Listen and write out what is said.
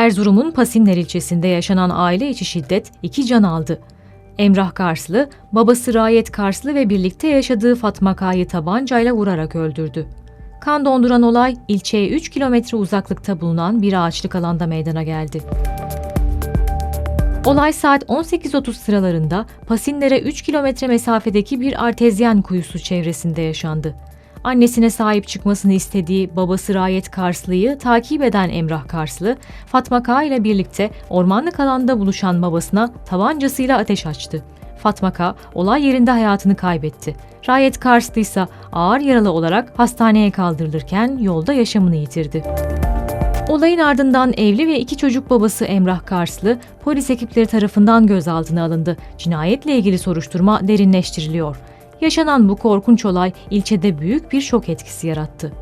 Erzurum'un Pasinler ilçesinde yaşanan aile içi şiddet iki can aldı. Emrah Karslı, babası Rayet Karslı ve birlikte yaşadığı Fatma K'yı tabancayla vurarak öldürdü. Kan donduran olay ilçeye 3 kilometre uzaklıkta bulunan bir ağaçlık alanda meydana geldi. Olay saat 18.30 sıralarında Pasinler'e 3 kilometre mesafedeki bir artezyen kuyusu çevresinde yaşandı. Annesine sahip çıkmasını istediği babası Rayet Karslı'yı takip eden Emrah Karslı, Fatma K ile birlikte ormanlık alanda buluşan babasına tabancasıyla ateş açtı. Fatma K olay yerinde hayatını kaybetti. Rayet Karslı ise ağır yaralı olarak hastaneye kaldırılırken yolda yaşamını yitirdi. Olayın ardından evli ve iki çocuk babası Emrah Karslı polis ekipleri tarafından gözaltına alındı. Cinayetle ilgili soruşturma derinleştiriliyor. Yaşanan bu korkunç olay ilçede büyük bir şok etkisi yarattı.